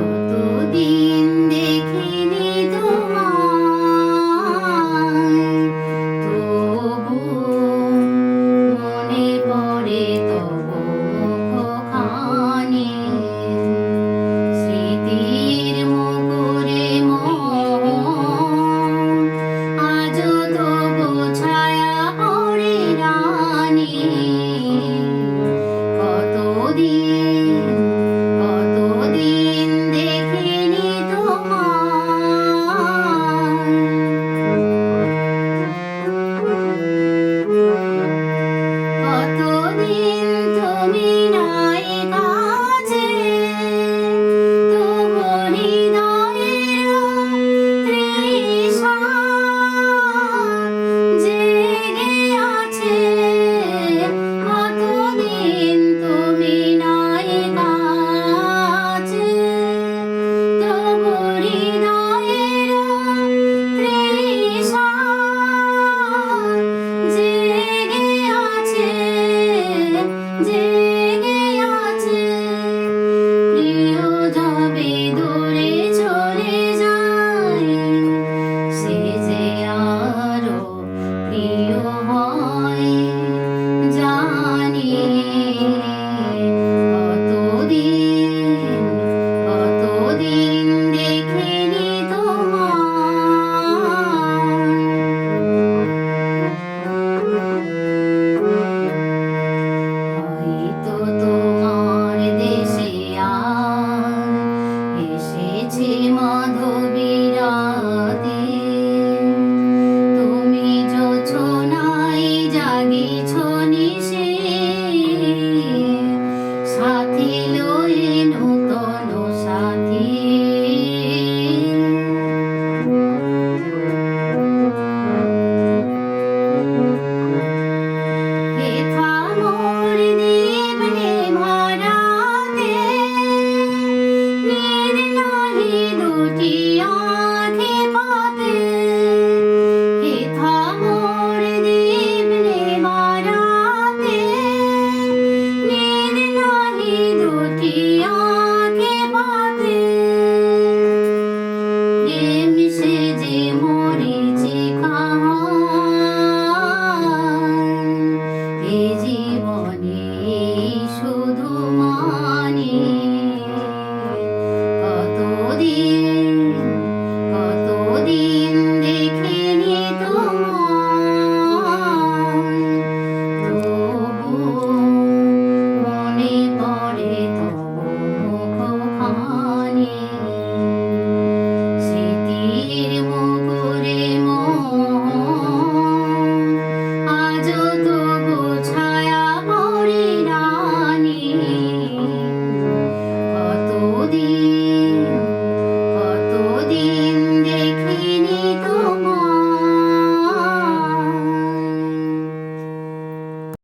কতদিন দেখিনি মনে পড়ে তবু মুখখানি। স্মৃতির মুকুরে আজ ছায়া পড়ে রানী। morning.